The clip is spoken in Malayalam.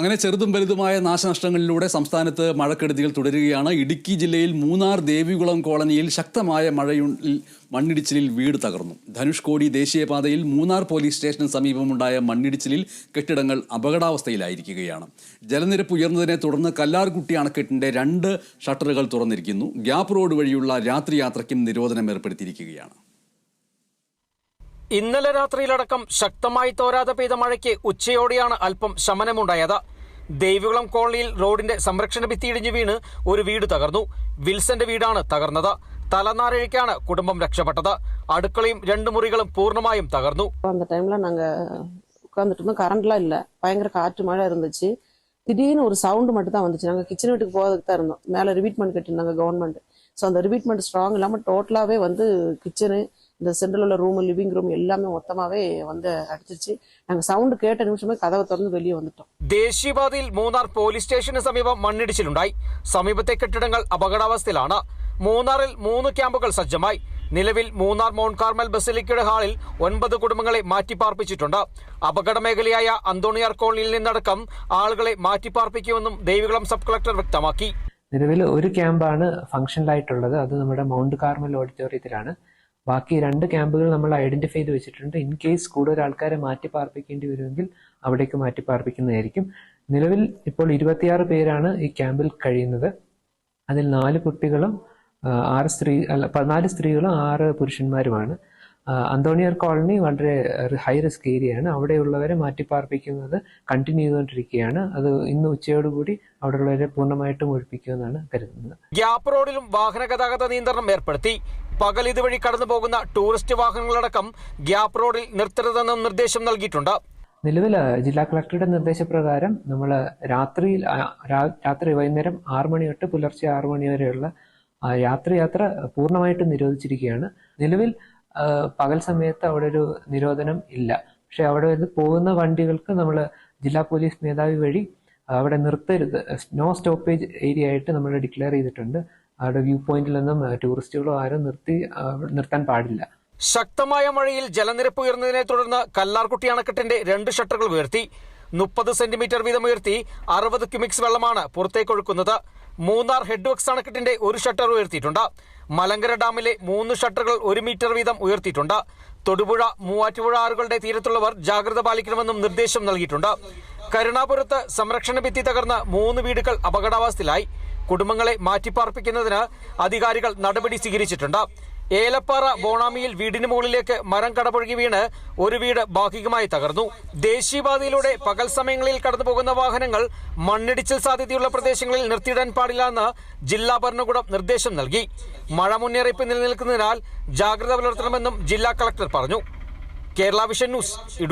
അങ്ങനെ ചെറുതും വലുതുമായ നാശനഷ്ടങ്ങളിലൂടെ സംസ്ഥാനത്ത് മഴക്കെടുതികൾ തുടരുകയാണ്. ഇടുക്കി ജില്ലയിൽ മൂന്നാർ ദേവികുളം കോളനിയിൽ ശക്തമായ മഴയിൽ മണ്ണിടിച്ചിലിൽ വീട് തകർന്നു. ധനുഷ്കോടി ദേശീയപാതയിൽ മൂന്നാർ പോലീസ് സ്റ്റേഷന് സമീപമുണ്ടായ മണ്ണിടിച്ചിലിൽ കെട്ടിടങ്ങൾ അപകടാവസ്ഥയിലായിരിക്കുകയാണ്. ജലനിരപ്പ് ഉയർന്നതിനെ തുടർന്ന് കല്ലാർകുട്ടി അണക്കെട്ടിന്റെ രണ്ട് ഷട്ടറുകൾ തുറന്നിരിക്കുന്നു. ഗ്യാപ് റോഡ് വഴിയുള്ള രാത്രി യാത്രയ്ക്കും നിരോധനം ഏർപ്പെടുത്തിയിരിക്കുകയാണ്. ഇന്നലെ രാത്രിയിലടക്കം ശക്തമായി തോരാതെ പെയ്ത മഴയ്ക്ക് ഉച്ചയോടെയാണ് അല്പം ശമനമുണ്ടായത് ദേവികുളം കോളനിയിൽ റോഡിന്റെ സംരക്ഷണ ഭിത്തി ഇടിഞ്ഞു വീണ് ഒരു വീട് തകർന്നു വിൽസന്റെ വീടാണ് തകർന്നത് തലനാരഴിക്കാണ് കുടുംബം രക്ഷപ്പെട്ടത് അടുക്കളയും രണ്ട് മുറികളും പൂർണ്ണമായും തകർന്നു அந்த டைம்ல நாங்க உட்காந்துட்டு இருந்தோம் கரண்ட்லாம் இல்ல பயங்கர காற்று மழை இருந்துச்சு திடீர்னு ஒரு சவுண்டு மட்டும் தான் வந்துச்சு நாங்க கிச்சன் வீட்டுக்கு போகிறதுக்கு தான் இருந்தோம் மேல ரிபீட்மெண்ட் கட்டியிருந்தாங்க கவர்மெண்ட் ஸோ அந்த ரிபீட்மெண்ட் ஸ்ட்ராங் இல்லாம டோட்டலாவே வந்து கிச்சனு இந்த சென்ட்ரல் உள்ள ரூம் லிவிங் ரூம் எல்லாமே மொத்தமாவே வந்து அடிச்சிருச்சு நாங்க சவுண்டு கேட்ட நிமிஷமே கதவை திறந்து வெளியே வந்துட்டோம் ദേശീയപാതയിൽ മൂന്നാർ പോലീസ് സ്റ്റേഷന് സമീപം മണ്ണിടിച്ചിലുണ്ടായി സമീപത്തെ കെട്ടിടങ്ങൾ അപകടാവസ്ഥയിലാണ് മൂന്നാറിൽ മൂന്ന് ക്യാമ്പുകൾ സജ്ജമായി നിലവിൽ മൂന്നാർ മൗണ്ട് കാർമൽ ബസിലിക്കയുടെ ഹാളിൽ ഒൻപത് കുടുംബങ്ങളെ മാറ്റിപ്പാർപ്പിച്ചിട്ടുണ്ട് അപകട മേഖലയായ അന്തോണിയാർ കോളനിയിൽ നിന്നടക്കം ആളുകളെ മാറ്റിപ്പാർപ്പിക്കുമെന്നും ദേവികുളം സബ് കളക്ടർ വ്യക്തമാക്കി നിലവിൽ ഒരു ക്യാമ്പാണ് ഫംഗ്ഷനിലായിട്ടുള്ളത് അത് നമ്മുടെ മൗണ്ട് കാർമൽ ഓഡിറ്റോറിയത്തിലാണ് ബാക്കി രണ്ട് ക്യാമ്പുകൾ നമ്മൾ ഐഡന്റിഫൈ ചെയ്ത് വെച്ചിട്ടുണ്ട്. ഇൻ കേസ് കൂടുതൽ ആൾക്കാരെ മാറ്റി പാർപ്പിക്കേണ്ടി വരുമെങ്കിൽ അവിടേക്ക് മാറ്റി പാർപ്പിക്കുന്നതായിരിക്കും നിലവിൽ ഇപ്പോൾ ഇരുപത്തിയാറ് പേരാണ് ഈ ക്യാമ്പിൽ കഴിയുന്നത്. അതിൽ നാല് കുട്ടികളും ആറ് സ്ത്രീ അല്ല പതിനാല് സ്ത്രീകളും ആറ് പുരുഷന്മാരുമാണ്. അന്തോണിയർ കോളനി വളരെ ഹൈ റിസ്ക് ഏരിയയാണ് അവിടെയുള്ളവരെ മാറ്റിപ്പാർപ്പിക്കുന്നത് കണ്ടിന്യൂ ചെയ്തുകൊണ്ടിരിക്കുകയാണ്. അത് ഇന്ന് ഉച്ചയോടുകൂടി അവിടെയുള്ളവരെ പൂർണമായിട്ടും ഒഴിപ്പിക്കുമെന്നാണ് കരുതുന്നത്. ഗ്യാപ് റോഡിലും വാഹന ഗതാഗത നിയന്ത്രണം ഏർപ്പെടുത്തി. പകൽ ഇതുവഴി കടന്നു പോകുന്ന ടൂറിസ്റ്റ് വാഹനങ്ങളടക്കം ഗ്യാപ് റോഡിൽ നിർത്തരുതെന്നും നിർദ്ദേശം നൽകിയിട്ടുണ്ട്. നിലവിൽ ജില്ലാ കളക്ടറുടെ നിർദ്ദേശപ്രകാരം നമ്മൾ രാത്രിയിൽ രാത്രി വൈകുന്നേരം ആറ് മണി തൊട്ട് പുലർച്ചെ ആറ് മണി വരെയുള്ള രാത്രി യാത്ര പൂർണമായിട്ടും നിരോധിച്ചിരിക്കുകയാണ്. നിലവിൽ പകൽ സമയത്ത് അവിടെ ഒരു നിരോധനം ഇല്ല. പക്ഷെ അവിടെ ഇത് പോകുന്ന വണ്ടികൾക്ക് നമ്മൾ ജില്ലാ പോലീസ് മേധാവി വഴി അവിടെ നിർത്തരുത്. നോ സ്റ്റോപ്പേജ് ഏരിയ ആയിട്ട് നമ്മൾ ഡിക്ലെയർ ചെയ്തിട്ടുണ്ട്. അവിടെ വ്യൂ പോയിന്റിൽ പോയിന്റിലൊന്നും ടൂറിസ്റ്റുകളോ ആരും നിർത്തി നിർത്താൻ പാടില്ല. ശക്തമായ മഴയിൽ ജലനിരപ്പ് ഉയർന്നതിനെ തുടർന്ന് കല്ലാർകുട്ടി അണക്കെട്ടിന്റെ രണ്ട് ഷട്ടറുകൾ ഉയർത്തി. മുപ്പത് സെന്റിമീറ്റർ വീതം ഉയർത്തി അറുപത് ക്യുമിക്സ് വെള്ളമാണ് പുറത്തേക്കൊഴുക്കുന്നത് മൂന്നാർ ഹെഡ് വക്സ് അണക്കെട്ടിന്റെ ഒരു ഷട്ടർ ഉയർത്തിയിട്ടുണ്ട്. മലങ്കര ഡാമിലെ മൂന്ന് ഷട്ടറുകൾ ഒരു മീറ്റർ വീതം ഉയർത്തിയിട്ടുണ്ട്. തൊടുപുഴ മൂവാറ്റുപുഴ ആറുകളുടെ തീരത്തുള്ളവർ ജാഗ്രത പാലിക്കണമെന്നും നിർദ്ദേശം നൽകിയിട്ടുണ്ട്. കരുണാപുരത്ത് സംരക്ഷണ ഭിത്തി തകർന്ന് മൂന്ന് വീടുകൾ അപകടാവസ്ഥയിലായി. കുടുംബങ്ങളെ മാറ്റിപ്പാർപ്പിക്കുന്നതിന് അധികാരികൾ നടപടി സ്വീകരിച്ചിട്ടുണ്ട്. ഏലപ്പാറ ബോണാമിയിൽ വീടിന് മുകളിലേക്ക് മരം കടപുഴകി വീണ് ഒരു വീട് ഭാഗികമായി തകർന്നു. ദേശീയപാതയിലൂടെ പകൽ സമയങ്ങളിൽ കടന്നുപോകുന്ന വാഹനങ്ങൾ മണ്ണിടിച്ചിൽ സാധ്യതയുള്ള പ്രദേശങ്ങളിൽ നിർത്തിയിടാൻ പാടില്ല എന്ന് ജില്ലാ ഭരണകൂടം നിർദ്ദേശം നൽകി. മഴ മുന്നറിയിപ്പ് നിലനിൽക്കുന്നതിനാൽ ജാഗ്രത പുലർത്തണമെന്നും ജില്ലാ കളക്ടർ പറഞ്ഞു. Kerala vision news